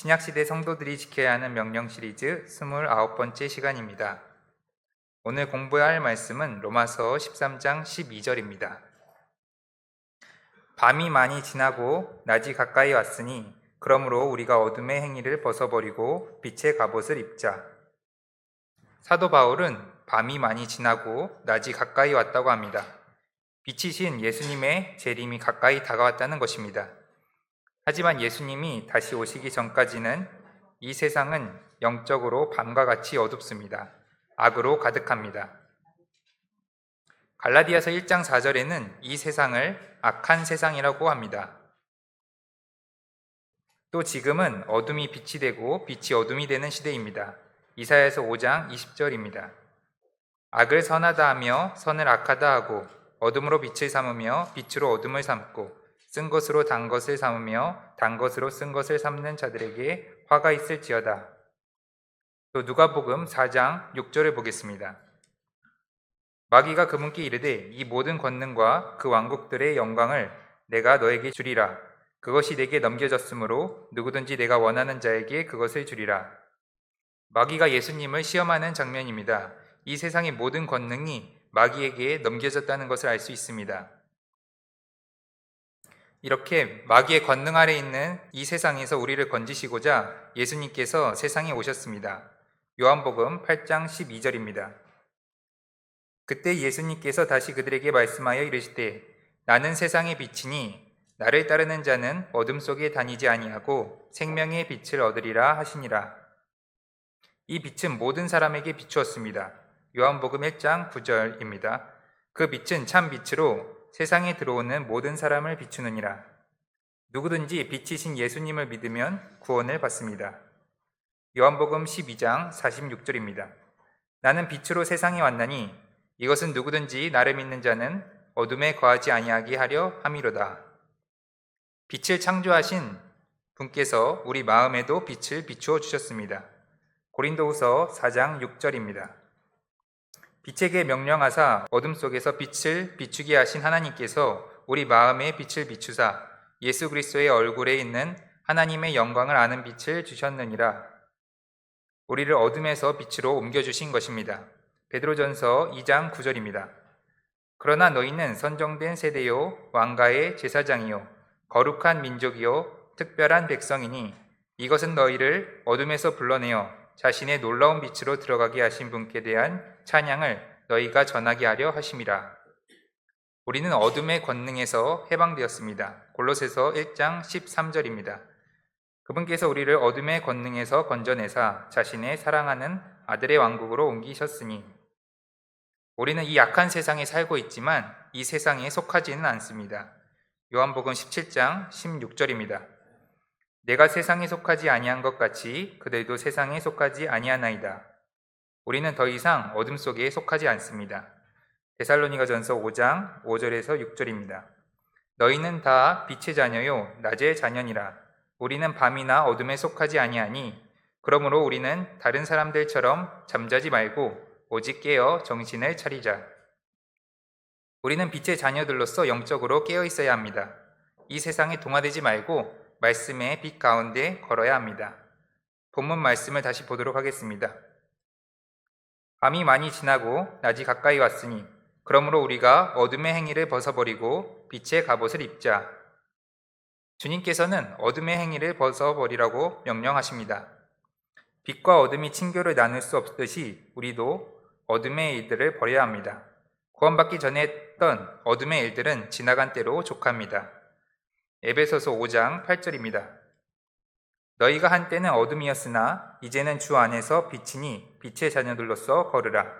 신약시대 성도들이 지켜야 하는 명령 시리즈 29번째 시간입니다. 오늘 공부해야 할 말씀은 로마서 13장 12절입니다. 밤이 많이 지나고 낮이 가까이 왔으니 그러므로 우리가 어둠의 행위를 벗어버리고 빛의 갑옷을 입자. 사도 바울은 밤이 많이 지나고 낮이 가까이 왔다고 합니다. 빛이신 예수님의 재림이 가까이 다가왔다는 것입니다. 하지만 예수님이 다시 오시기 전까지는 이 세상은 영적으로 밤과 같이 어둡습니다. 악으로 가득합니다. 갈라디아서 1장 4절에는 이 세상을 악한 세상이라고 합니다. 또 지금은 어둠이 빛이 되고 빛이 어둠이 되는 시대입니다. 이사야서 5장 20절입니다. 악을 선하다 하며 선을 악하다 하고 어둠으로 빛을 삼으며 빛으로 어둠을 삼고 쓴 것으로 단 것을 삼으며 단 것으로 쓴 것을 삼는 자들에게 화가 있을지어다. 또 누가복음 4장 6절을 보겠습니다. 마귀가 그분께 이르되 이 모든 권능과 그 왕국들의 영광을 내가 너에게 주리라. 그것이 내게 넘겨졌으므로 누구든지 내가 원하는 자에게 그것을 주리라. 마귀가 예수님을 시험하는 장면입니다. 이 세상의 모든 권능이 마귀에게 넘겨졌다는 것을 알 수 있습니다. 이렇게 마귀의 권능 아래 있는 이 세상에서 우리를 건지시고자 예수님께서 세상에 오셨습니다. 요한복음 8장 12절입니다. 그때 예수님께서 다시 그들에게 말씀하여 이르시되 나는 세상의 빛이니 나를 따르는 자는 어둠 속에 다니지 아니하고 생명의 빛을 얻으리라 하시니라. 이 빛은 모든 사람에게 비추었습니다. 요한복음 1장 9절입니다. 그 빛은 참 빛으로 세상에 들어오는 모든 사람을 비추느니라. 누구든지 빛이신 예수님을 믿으면 구원을 받습니다. 요한복음 12장 46절입니다. 나는 빛으로 세상에 왔나니 이것은 누구든지 나를 믿는 자는 어둠에 거하지 아니하게 하려 함이로다. 빛을 창조하신 분께서 우리 마음에도 빛을 비추어 주셨습니다. 고린도후서 4장 6절입니다. 빛에게 명령하사 어둠 속에서 빛을 비추게 하신 하나님께서 우리 마음에 빛을 비추사 예수 그리스도의 얼굴에 있는 하나님의 영광을 아는 빛을 주셨느니라. 우리를 어둠에서 빛으로 옮겨 주신 것입니다. 베드로전서 2장 9절입니다. 그러나 너희는 선정된 세대요 왕가의 제사장이요 거룩한 민족이요 특별한 백성이니 이것은 너희를 어둠에서 불러내어 자신의 놀라운 빛으로 들어가게 하신 분께 대한 찬양을 너희가 전하게 하려 하심이라. 우리는 어둠의 권능에서 해방되었습니다. 골로새서 1장 13절입니다. 그분께서 우리를 어둠의 권능에서 건져내사 자신의 사랑하는 아들의 왕국으로 옮기셨으니 우리는 이 약한 세상에 살고 있지만 이 세상에 속하지는 않습니다. 요한복음 17장 16절입니다. 내가 세상에 속하지 아니한 것 같이 그들도 세상에 속하지 아니하나이다. 우리는 더 이상 어둠 속에 속하지 않습니다. 데살로니가전서 5장 5절에서 6절입니다. 너희는 다 빛의 자녀요 낮의 자녀니라. 우리는 밤이나 어둠에 속하지 아니하니 그러므로 우리는 다른 사람들처럼 잠자지 말고 오직 깨어 정신을 차리자. 우리는 빛의 자녀들로서 영적으로 깨어 있어야 합니다. 이 세상에 동화되지 말고 말씀의 빛 가운데 걸어야 합니다. 본문 말씀을 다시 보도록 하겠습니다. 밤이 많이 지나고 낮이 가까이 왔으니 그러므로 우리가 어둠의 행위를 벗어버리고 빛의 갑옷을 입자. 주님께서는 어둠의 행위를 벗어버리라고 명령하십니다. 빛과 어둠이 친교를 나눌 수 없듯이 우리도 어둠의 일들을 버려야 합니다. 구원받기 전에 했던 어둠의 일들은 지나간 때로 족합니다. 에베소서 5장 8절입니다. 너희가 한때는 어둠이었으나 이제는 주 안에서 빛이니 빛의 자녀들로서 걸으라.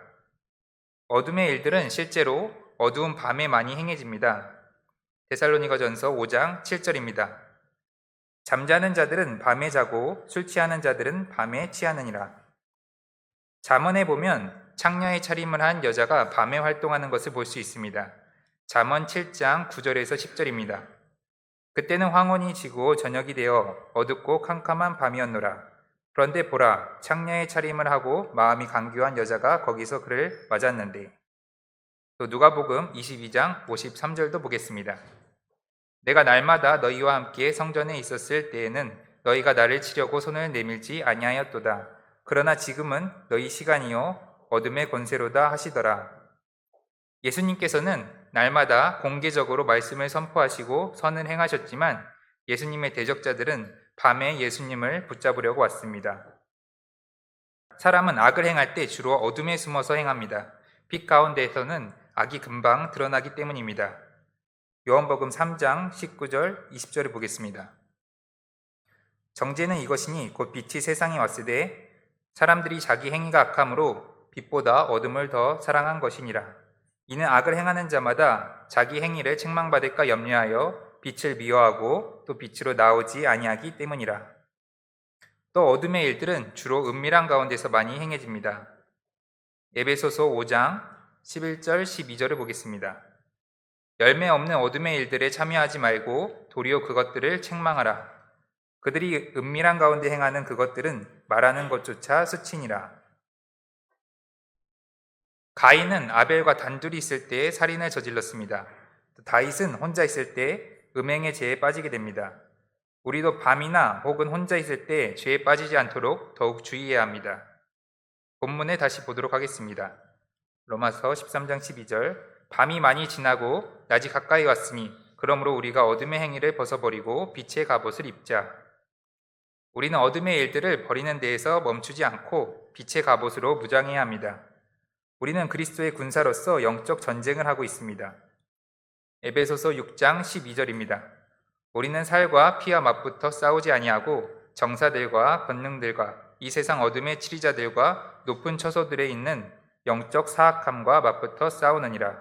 어둠의 일들은 실제로 어두운 밤에 많이 행해집니다. 데살로니가전서 5장 7절입니다. 잠자는 자들은 밤에 자고 술 취하는 자들은 밤에 취하느니라. 잠언에 보면 창녀의 차림을 한 여자가 밤에 활동하는 것을 볼 수 있습니다. 잠언 7장 9절에서 10절입니다. 그때는 황혼이 지고 저녁이 되어 어둡고 캄캄한 밤이었노라. 그런데 보라, 창녀의 차림을 하고 마음이 강교한 여자가 거기서 그를 맞았는데. 또 누가복음 22장 53절도 보겠습니다. 내가 날마다 너희와 함께 성전에 있었을 때에는 너희가 나를 치려고 손을 내밀지 아니하였도다. 그러나 지금은 너희 시간이요 어둠의 권세로다 하시더라. 예수님께서는 날마다 공개적으로 말씀을 선포하시고 선을 행하셨지만 예수님의 대적자들은 밤에 예수님을 붙잡으려고 왔습니다. 사람은 악을 행할 때 주로 어둠에 숨어서 행합니다. 빛 가운데에서는 악이 금방 드러나기 때문입니다. 요한복음 3장 19절 20절을 보겠습니다. 정죄는 이것이니 곧 빛이 세상에 왔을 때 사람들이 자기 행위가 악함으로 빛보다 어둠을 더 사랑한 것이니라. 이는 악을 행하는 자마다 자기 행위를 책망받을까 염려하여 빛을 미워하고 또 빛으로 나오지 아니하기 때문이라. 또 어둠의 일들은 주로 은밀한 가운데서 많이 행해집니다. 에베소서 5장 11절 12절을 보겠습니다. 열매 없는 어둠의 일들에 참여하지 말고 도리어 그것들을 책망하라. 그들이 은밀한 가운데 행하는 그것들은 말하는 것조차 수치니라. 가인은 아벨과 단둘이 있을 때 살인을 저질렀습니다. 다윗은 혼자 있을 때 음행의 죄에 빠지게 됩니다. 우리도 밤이나 혹은 혼자 있을 때 죄에 빠지지 않도록 더욱 주의해야 합니다. 본문에 다시 보도록 하겠습니다. 로마서 13장 12절 밤이 많이 지나고 낮이 가까이 왔으니 그러므로 우리가 어둠의 행위를 벗어버리고 빛의 갑옷을 입자. 우리는 어둠의 일들을 버리는 데에서 멈추지 않고 빛의 갑옷으로 무장해야 합니다. 우리는 그리스도의 군사로서 영적 전쟁을 하고 있습니다. 에베소서 6장 12절입니다. 우리는 살과 피와 맞붙어 싸우지 아니하고 정사들과 권능들과 이 세상 어둠의 치리자들과 높은 처소들에 있는 영적 사악함과 맞붙어 싸우느니라.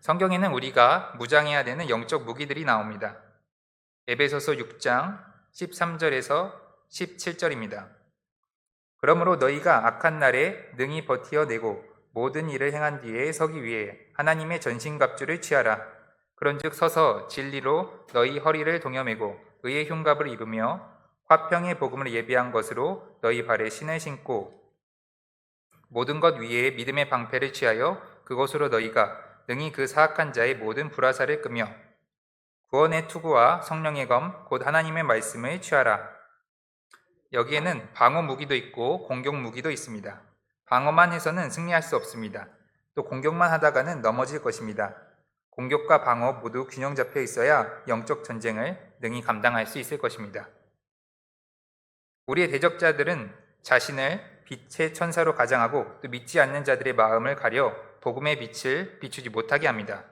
성경에는 우리가 무장해야 되는 영적 무기들이 나옵니다. 에베소서 6장 13절에서 17절입니다. 그러므로 너희가 악한 날에 능히 버티어내고 모든 일을 행한 뒤에 서기 위해 하나님의 전신갑주를 취하라. 그런즉 서서 진리로 너희 허리를 동여매고 의의 흉갑을 입으며 화평의 복음을 예비한 것으로 너희 발에 신을 신고 모든 것 위에 믿음의 방패를 취하여 그것으로 너희가 능히 그 사악한 자의 모든 불화살을 끄며 구원의 투구와 성령의 검 곧 하나님의 말씀을 취하라. 여기에는 방어 무기도 있고 공격 무기도 있습니다. 방어만 해서는 승리할 수 없습니다. 또 공격만 하다가는 넘어질 것입니다. 공격과 방어 모두 균형 잡혀 있어야 영적 전쟁을 능히 감당할 수 있을 것입니다. 우리의 대적자들은 자신을 빛의 천사로 가장하고 또 믿지 않는 자들의 마음을 가려 복음의 빛을 비추지 못하게 합니다.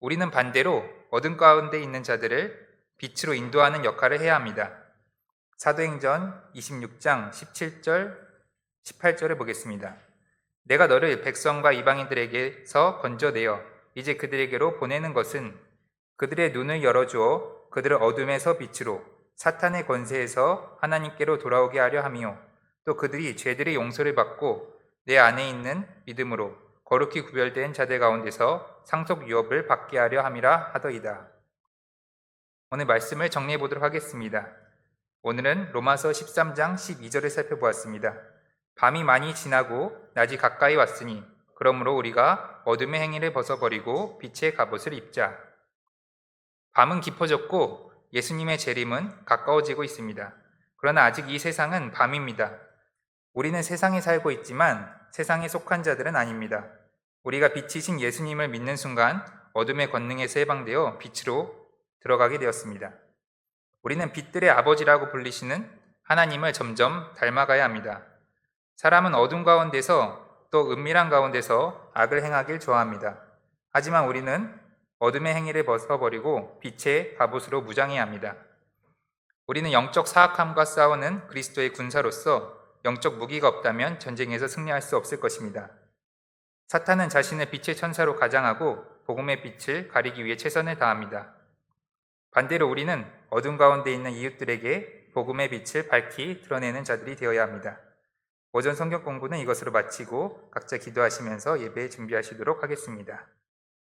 우리는 반대로 어둠 가운데 있는 자들을 빛으로 인도하는 역할을 해야 합니다. 사도행전 26장 17절 18절을 보겠습니다. 내가 너를 백성과 이방인들에게서 건져내어 이제 그들에게로 보내는 것은 그들의 눈을 열어주어 그들을 어둠에서 빛으로 사탄의 권세에서 하나님께로 돌아오게 하려 함이요 또 그들이 죄들의 용서를 받고 내 안에 있는 믿음으로 거룩히 구별된 자들 가운데서 상속 유업을 받게 하려 함이라 하더이다. 오늘 말씀을 정리해 보도록 하겠습니다. 오늘은 로마서 13장 12절을 살펴보았습니다. 밤이 많이 지나고 낮이 가까이 왔으니 그러므로 우리가 어둠의 행위를 벗어버리고 빛의 갑옷을 입자. 밤은 깊어졌고 예수님의 재림은 가까워지고 있습니다. 그러나 아직 이 세상은 밤입니다. 우리는 세상에 살고 있지만 세상에 속한 자들은 아닙니다. 우리가 빛이신 예수님을 믿는 순간 어둠의 권능에서 해방되어 빛으로 들어가게 되었습니다. 우리는 빛들의 아버지라고 불리시는 하나님을 점점 닮아가야 합니다. 사람은 어둠 가운데서 또 은밀한 가운데서 악을 행하길 좋아합니다. 하지만 우리는 어둠의 행위를 벗어버리고 빛의 갑옷으로 무장해야 합니다. 우리는 영적 사악함과 싸우는 그리스도의 군사로서 영적 무기가 없다면 전쟁에서 승리할 수 없을 것입니다. 사탄은 자신의 빛의 천사로 가장하고 복음의 빛을 가리기 위해 최선을 다합니다. 반대로 우리는 어둠 가운데 있는 이웃들에게 복음의 빛을 밝히 드러내는 자들이 되어야 합니다. 오전 성경 공부는 이것으로 마치고 각자 기도하시면서 예배 준비하시도록 하겠습니다.